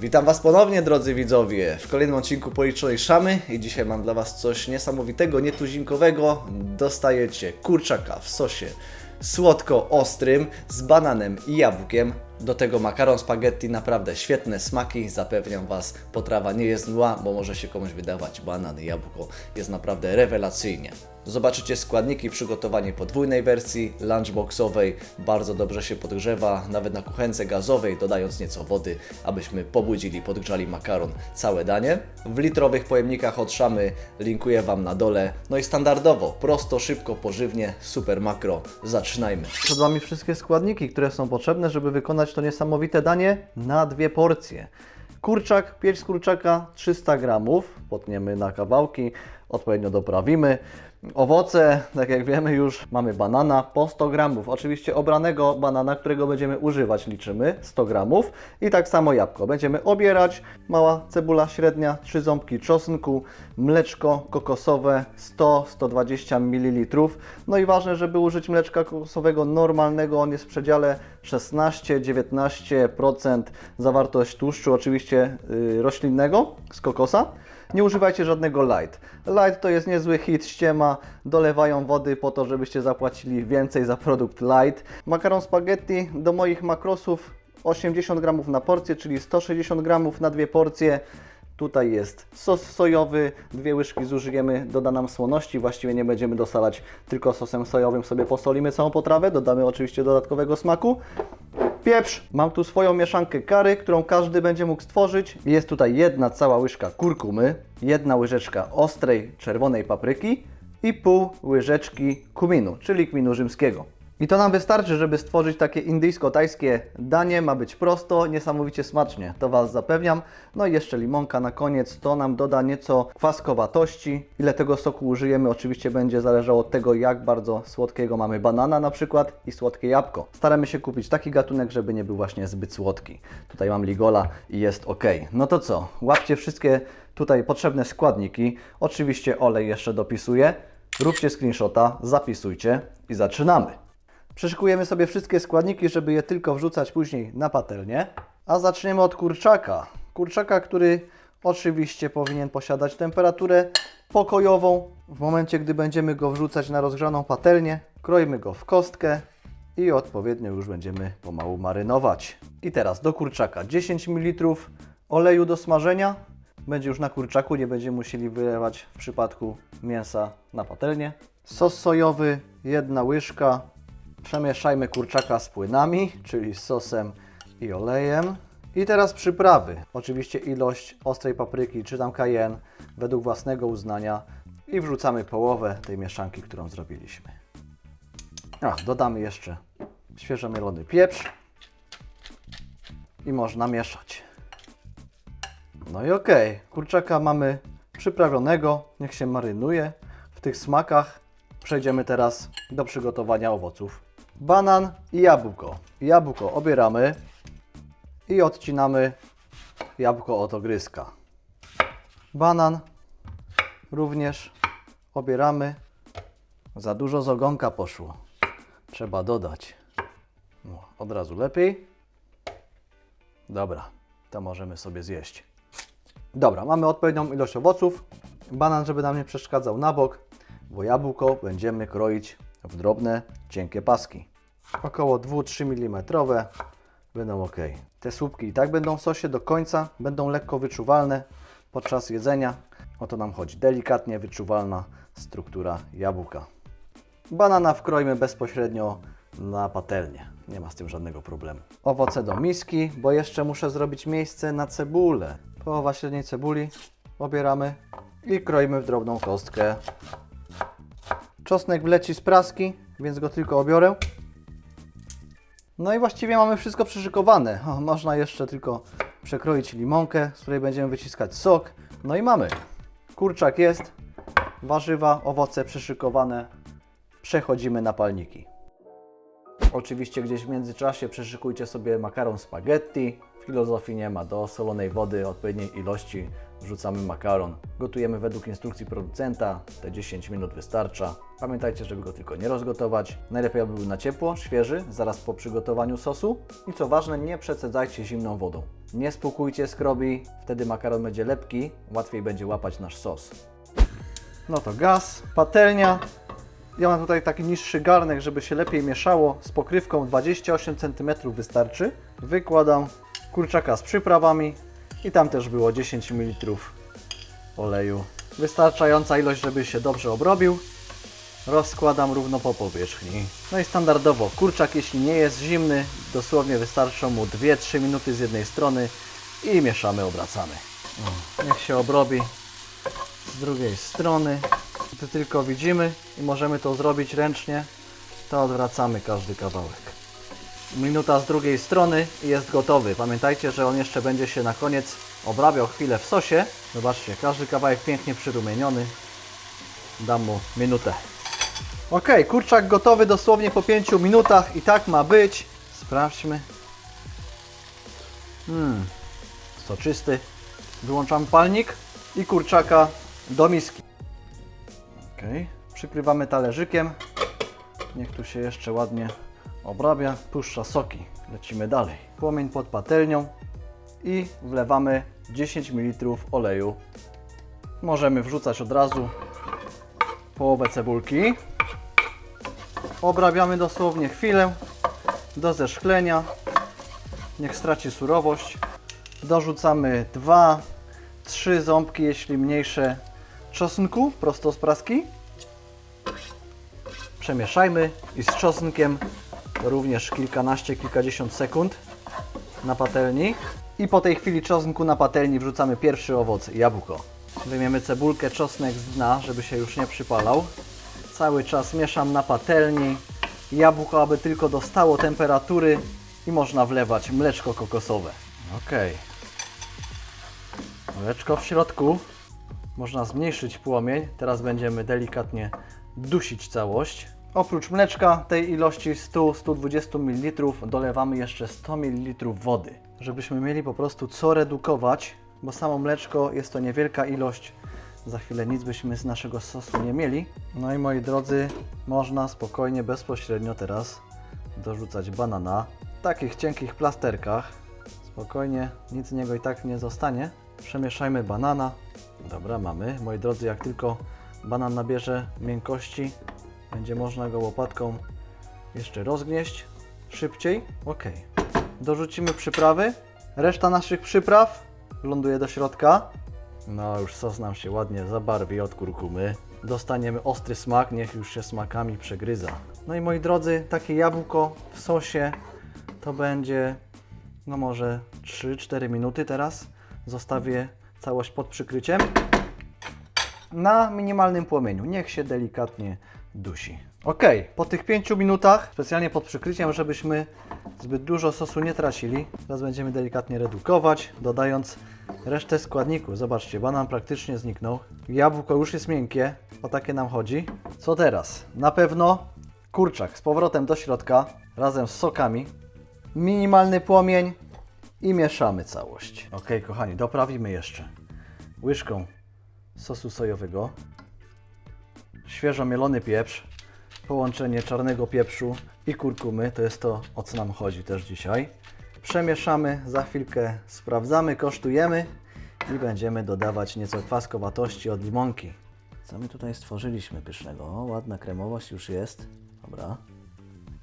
Witam Was ponownie, drodzy widzowie, w kolejnym odcinku Policzonej Szamy i dzisiaj mam dla Was coś niesamowitego, nietuzinkowego. Dostajecie kurczaka w sosie słodko-ostrym z bananem i jabłkiem. Do tego makaron spaghetti, naprawdę świetne smaki, zapewniam Was, potrawa nie jest zła, bo może się komuś wydawać, banan i jabłko jest naprawdę rewelacyjnie. Zobaczycie składniki, przygotowanie podwójnej wersji, lunchboxowej, bardzo dobrze się podgrzewa, nawet na kuchence gazowej, dodając nieco wody, abyśmy pobudzili, podgrzali makaron, całe danie. W litrowych pojemnikach od szamy linkuję Wam na dole. No i standardowo, prosto, szybko, pożywnie, super makro. Zaczynajmy. Przed Wami wszystkie składniki, które są potrzebne, żeby wykonać to niesamowite danie na dwie porcje. Kurczak, pierś z kurczaka 300 gramów, potniemy na kawałki, odpowiednio doprawimy. Owoce, tak jak wiemy już, mamy banana po 100 gramów. Oczywiście obranego banana, którego będziemy używać, liczymy 100 gramów. I tak samo jabłko. Będziemy obierać. Mała cebula średnia, 3 ząbki czosnku, mleczko kokosowe 100-120 ml. No i ważne, żeby użyć mleczka kokosowego normalnego. On jest w przedziale 16-19% zawartość tłuszczu, oczywiście yy, roślinnego z kokosa. Nie używajcie żadnego light. Light to jest niezły hit, ściema, dolewają wody po to, żebyście zapłacili więcej za produkt light. Makaron spaghetti do moich makrosów 80 gramów na porcję, czyli 160 gramów na dwie porcje. Tutaj jest sos sojowy, dwie łyżki zużyjemy, doda nam słoności, właściwie nie będziemy dosalać tylko sosem sojowym, sobie posolimy całą potrawę, dodamy oczywiście dodatkowego smaku. Pieprz, mam tu swoją mieszankę kary, którą każdy będzie mógł stworzyć. Jest tutaj jedna cała łyżka kurkumy, jedna łyżeczka ostrej czerwonej papryki i pół łyżeczki kuminu, czyli kminu rzymskiego. I to nam wystarczy, żeby stworzyć takie indyjsko-tajskie danie. Ma być prosto, niesamowicie smacznie, to Was zapewniam. No i jeszcze limonka na koniec, to nam doda nieco kwaskowatości. Ile tego soku użyjemy, oczywiście będzie zależało od tego, jak bardzo słodkiego mamy banana na przykład i słodkie jabłko. Staramy się kupić taki gatunek, żeby nie był właśnie zbyt słodki. Tutaj mam ligola i jest ok. No to co, łapcie wszystkie tutaj potrzebne składniki. Oczywiście olej jeszcze dopisuję. Róbcie screenshota, zapisujcie i zaczynamy. Przeszykujemy sobie wszystkie składniki, żeby je tylko wrzucać później na patelnię. A zaczniemy od kurczaka. Kurczaka, który oczywiście powinien posiadać temperaturę pokojową. W momencie, gdy będziemy go wrzucać na rozgrzaną patelnię, kroimy go w kostkę i odpowiednio już będziemy pomału marynować. I teraz do kurczaka 10 ml oleju do smażenia. Będzie już na kurczaku, nie będziemy musieli wylewać w przypadku mięsa na patelnię. Sos sojowy, jedna łyżka, Przemieszajmy kurczaka z płynami, czyli sosem i olejem. I teraz przyprawy. Oczywiście ilość ostrej papryki czy tam cayenne według własnego uznania. I wrzucamy połowę tej mieszanki, którą zrobiliśmy. Ach, dodamy jeszcze świeżo mielony pieprz. I można mieszać. No i okej, kurczaka mamy przyprawionego. Niech się marynuje w tych smakach. Przejdziemy teraz do przygotowania owoców banan i jabłko. Jabłko obieramy i odcinamy jabłko od ogryzka. Banan również obieramy. Za dużo z ogonka poszło. Trzeba dodać. No, od razu lepiej. Dobra, to możemy sobie zjeść. Dobra, mamy odpowiednią ilość owoców. Banan, żeby nam nie przeszkadzał na bok, bo jabłko będziemy kroić w drobne, cienkie paski. Około 2-3 mm będą ok. Te słupki i tak będą w sosie do końca, będą lekko wyczuwalne podczas jedzenia. O to nam chodzi. Delikatnie wyczuwalna struktura jabłka. Banana wkroimy bezpośrednio na patelnię. Nie ma z tym żadnego problemu. Owoce do miski, bo jeszcze muszę zrobić miejsce na cebulę. Połowa średniej cebuli obieramy i kroimy w drobną kostkę. Czosnek wleci z praski, więc go tylko obiorę. No i właściwie mamy wszystko przyszykowane. O, można jeszcze tylko przekroić limonkę, z której będziemy wyciskać sok. No i mamy. Kurczak jest, warzywa, owoce przyszykowane. Przechodzimy na palniki. Oczywiście gdzieś w międzyczasie przeszykujcie sobie makaron spaghetti. W filozofii nie ma do solonej wody odpowiedniej ilości wrzucamy makaron. Gotujemy według instrukcji producenta, te 10 minut wystarcza. Pamiętajcie, żeby go tylko nie rozgotować. Najlepiej, aby był na ciepło, świeży, zaraz po przygotowaniu sosu. I co ważne, nie przecedzajcie zimną wodą. Nie spłukujcie skrobi, wtedy makaron będzie lepki, łatwiej będzie łapać nasz sos. No to gaz, patelnia. Ja mam tutaj taki niższy garnek, żeby się lepiej mieszało. Z pokrywką 28 cm wystarczy. Wykładam kurczaka z przyprawami i tam też było 10 ml oleju. Wystarczająca ilość, żeby się dobrze obrobił. Rozkładam równo po powierzchni. No i standardowo, kurczak jeśli nie jest zimny, dosłownie wystarczą mu 2-3 minuty z jednej strony i mieszamy, obracamy. O, niech się obrobi z drugiej strony. Gdy tylko widzimy i możemy to zrobić ręcznie, to odwracamy każdy kawałek. Minuta z drugiej strony i jest gotowy. Pamiętajcie, że on jeszcze będzie się na koniec obrabiał chwilę w sosie. Zobaczcie, każdy kawałek pięknie przyrumieniony. Dam mu minutę. Ok, kurczak gotowy dosłownie po 5 minutach i tak ma być. Sprawdźmy. Hmm, soczysty. Wyłączamy palnik i kurczaka do miski. Ok, przykrywamy talerzykiem. Niech tu się jeszcze ładnie obrabia, puszcza soki. Lecimy dalej. Płomień pod patelnią i wlewamy 10 ml oleju. Możemy wrzucać od razu połowę cebulki. Obrabiamy dosłownie chwilę do zeszklenia. Niech straci surowość. Dorzucamy 2-3 ząbki, jeśli mniejsze, czosnku prosto z praski. Przemieszajmy i z czosnkiem również kilkanaście, kilkadziesiąt sekund na patelni. I po tej chwili czosnku na patelni wrzucamy pierwszy owoc, jabłko. Wyjmiemy cebulkę, czosnek z dna, żeby się już nie przypalał. Cały czas mieszam na patelni. Jabłko, aby tylko dostało temperatury i można wlewać mleczko kokosowe. Ok. Mleczko w środku. Można zmniejszyć płomień. Teraz będziemy delikatnie dusić całość. Oprócz mleczka tej ilości 100-120 ml dolewamy jeszcze 100 ml wody, żebyśmy mieli po prostu co redukować, bo samo mleczko jest to niewielka ilość. Za chwilę nic byśmy z naszego sosu nie mieli. No i moi drodzy, można spokojnie, bezpośrednio teraz dorzucać banana w takich cienkich plasterkach. Spokojnie, nic z niego i tak nie zostanie. Przemieszajmy banana. Dobra, mamy. Moi drodzy, jak tylko banan nabierze miękkości, będzie można go łopatką jeszcze rozgnieść szybciej. Ok. Dorzucimy przyprawy. Reszta naszych przypraw ląduje do środka. No, już sos nam się ładnie zabarwi od kurkumy. Dostaniemy ostry smak, niech już się smakami przegryza. No i moi drodzy, takie jabłko w sosie to będzie no może 3-4 minuty teraz. Zostawię całość pod przykryciem na minimalnym płomieniu. Niech się delikatnie dusi. Ok, po tych 5 minutach, specjalnie pod przykryciem, żebyśmy zbyt dużo sosu nie tracili, teraz będziemy delikatnie redukować, dodając resztę składników. Zobaczcie, banan praktycznie zniknął. Jabłko już jest miękkie, o takie nam chodzi. Co teraz? Na pewno kurczak z powrotem do środka, razem z sokami. Minimalny płomień i mieszamy całość. Ok, kochani, doprawimy jeszcze łyżką sosu sojowego, świeżo mielony pieprz, połączenie czarnego pieprzu i kurkumy, to jest to, o co nam chodzi też dzisiaj. Przemieszamy, za chwilkę sprawdzamy, kosztujemy i będziemy dodawać nieco kwaskowatości od limonki. Co my tutaj stworzyliśmy pysznego? O, ładna kremowość już jest. Dobra.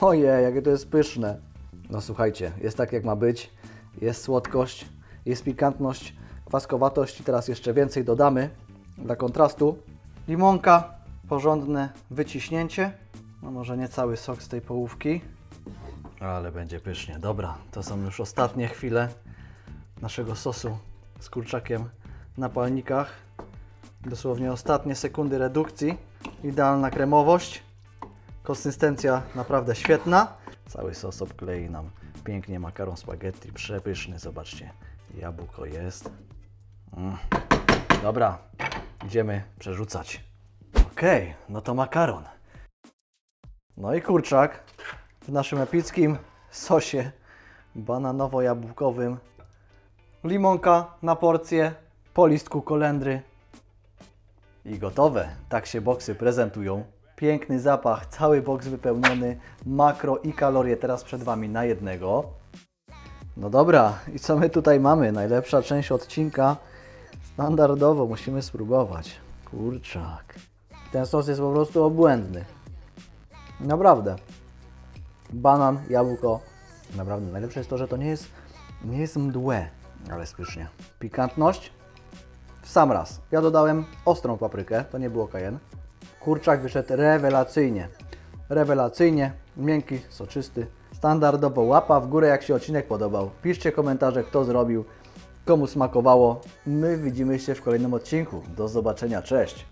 Ojej, jakie to jest pyszne. No słuchajcie, jest tak jak ma być. Jest słodkość, jest pikantność, kwaskowatość i teraz jeszcze więcej dodamy dla kontrastu. Limonka, porządne wyciśnięcie. No może nie cały sok z tej połówki, ale będzie pysznie. Dobra, to są już ostatnie chwile naszego sosu z kurczakiem na palnikach. Dosłownie ostatnie sekundy redukcji. Idealna kremowość. Konsystencja naprawdę świetna. Cały sos obklei nam pięknie makaron spaghetti, przepyszny. Zobaczcie, jabłko jest. Mm. Dobra, idziemy przerzucać. Okej, no to makaron. No i kurczak w naszym epickim sosie bananowo-jabłkowym. Limonka na porcję, po listku kolendry i gotowe. Tak się boksy prezentują. Piękny zapach, cały boks wypełniony, makro i kalorie teraz przed Wami na jednego. No dobra, i co my tutaj mamy? Najlepsza część odcinka. Standardowo musimy spróbować. Kurczak. Ten sos jest po prostu obłędny. Naprawdę. Banan, jabłko. Naprawdę. Najlepsze jest to, że to nie jest, nie jest mdłe, ale spysznie. Pikantność? W sam raz. Ja dodałem ostrą paprykę, to nie było kajen. Kurczak wyszedł rewelacyjnie. Rewelacyjnie, miękki, soczysty. Standardowo łapa w górę, jak się odcinek podobał. Piszcie komentarze, kto zrobił, komu smakowało. My widzimy się w kolejnym odcinku. Do zobaczenia, cześć!